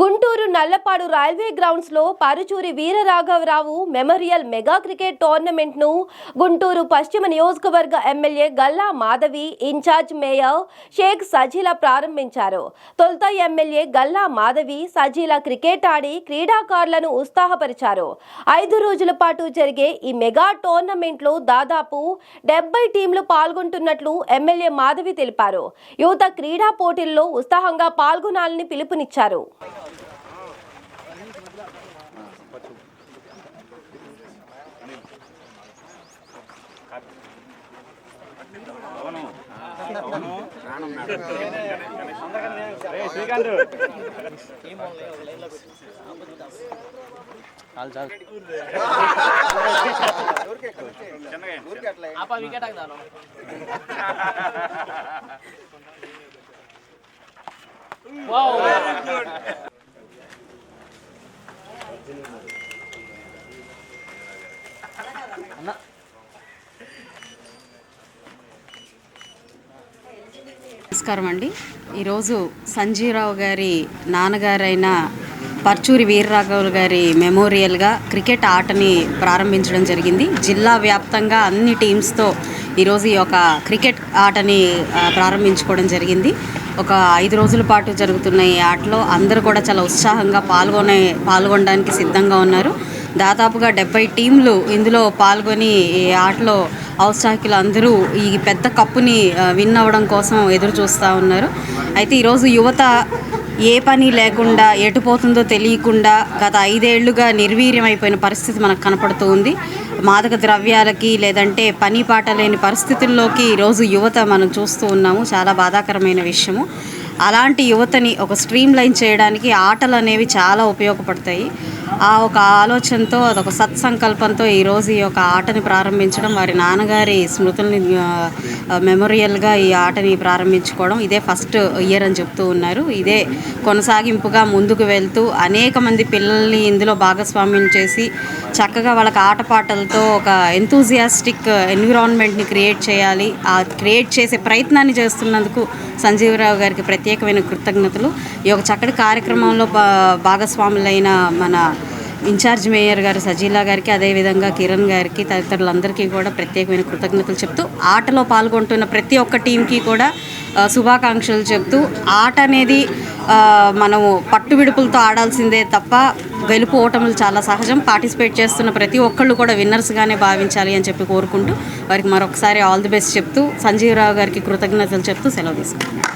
Guntur Nallapadu railway గ్రౌండ్స్లో పరుచూరి వీరరాఘవరావు memorial mega cricket టోర్నమెంట్ను గుంటూరు పశ్చిమ నియోజకవర్గ MLA Galla Madhavi incharge mayor Shaik Sajila ప్రారంభించారు. తొలుత ఎమ్మెల్యే గల్లా మాధవి సజీల క్రికెట్ ఆడి క్రీడాకారులను ఉత్సాహపరిచారు. ఐదు రోజుల పాటు జరిగే ఈ మెగా టోర్నమెంట్లో దాదాపు డెబ్బై టీంలు పాల్గొంటున్నట్లు ఎమ్మెల్యే మాధవి తెలిపారు. యువత క్రీడా పోటీల్లో ఉత్సాహంగా పాల్గొనాలని పిలుపునిచ్చారు. శ్రీకాంత్ అప్ప వికెట్ ఆగదాను వావ్ వెరీ గుడ్ అన్న నమస్కారం అండి. ఈరోజు సంజీవరావు గారి నాన్నగారైన పర్చూరి వీరరాఘవులు గారి మెమోరియల్గా క్రికెట్ ఆటని ప్రారంభించడం జరిగింది. జిల్లా వ్యాప్తంగా అన్ని టీమ్స్తో ఈరోజు ఈ యొక్క క్రికెట్ ఆటని ప్రారంభించుకోవడం జరిగింది. ఒక ఐదు రోజుల పాటు జరుగుతున్న ఈ ఆటలో అందరూ కూడా చాలా ఉత్సాహంగా పాల్గొనే పాల్గొనడానికి సిద్ధంగా ఉన్నారు. దాదాపుగా డెబ్బై టీంలు ఇందులో పాల్గొని ఈ ఆటలో ఔత్సాహికులు అందరూ ఈ పెద్ద కప్పుని విన్ అవ్వడం కోసం ఎదురు చూస్తూ ఉన్నారు. అయితే ఈరోజు యువత ఏ పని లేకుండా ఎటు పోతుందో తెలియకుండా గత ఐదేళ్ళుగా నిర్వీర్యం అయిపోయిన పరిస్థితి మనకు కనపడుతూ ఉంది. మాదక ద్రవ్యాలకి లేదంటే పని పాట లేని పరిస్థితుల్లోకి ఈరోజు యువత మనం చూస్తూ ఉన్నాము. చాలా బాధాకరమైన విషయము. అలాంటి యువతని ఒక స్ట్రీమ్ లైన్ చేయడానికి ఆటలు అనేవి చాలా ఉపయోగపడతాయి. ఆ ఒక ఆలోచనతో అదొక సత్సంకల్పంతో ఈరోజు ఈ యొక్క ఆటని ప్రారంభించడం వారి నాన్నగారి స్మృతుల్ని మెమొరియల్గా మెమోరియల్గా ఈ ఆటని ప్రారంభించుకోవడం ఇదే ఫస్ట్ ఇయర్ అని చెప్తూ ఉన్నారు. ఇదే కొనసాగింపుగా ముందుకు వెళ్తూ అనేక మంది పిల్లల్ని ఇందులో భాగస్వామ్యం చేసి చక్కగా వాళ్ళకి ఆటపాటలతో ఒక ఎంతూజియాస్టిక్ ఎన్విరాన్మెంట్ని క్రియేట్ చేయాలి. ఆ క్రియేట్ చేసే ప్రయత్నాన్ని చేస్తున్నందుకు సంజీవరావు గారికి ప్రత్యేకమైన కృతజ్ఞతలు. ఈ యొక్క చక్కటి కార్యక్రమంలో భా- భాగస్వాములైన మన ఇన్ఛార్జ్ మేయర్ గారు సజీలా గారికి అదేవిధంగా కిరణ్ గారికి తదితరులందరికీ కూడా ప్రత్యేకమైన కృతజ్ఞతలు చెప్తూ ఆటలో పాల్గొంటున్న ప్రతి ఒక్క టీంకి కూడా శుభాకాంక్షలు చెప్తూ ఆట అనేది మనము పట్టు విడుపులతో ఆడాల్సిందే తప్ప గెలుపు ఓటములు చాలా సహజం. పార్టిసిపేట్ చేస్తున్న ప్రతి ఒక్కళ్ళు కూడా విన్నర్స్గానే భావించాలి అని చెప్పి కోరుకుంటూ వారికి మరొకసారి ఆల్ ది బెస్ట్ చెప్తూ సంజీవరావు గారికి కృతజ్ఞతలు చెప్తూ సెలవు తీసుకుంటాను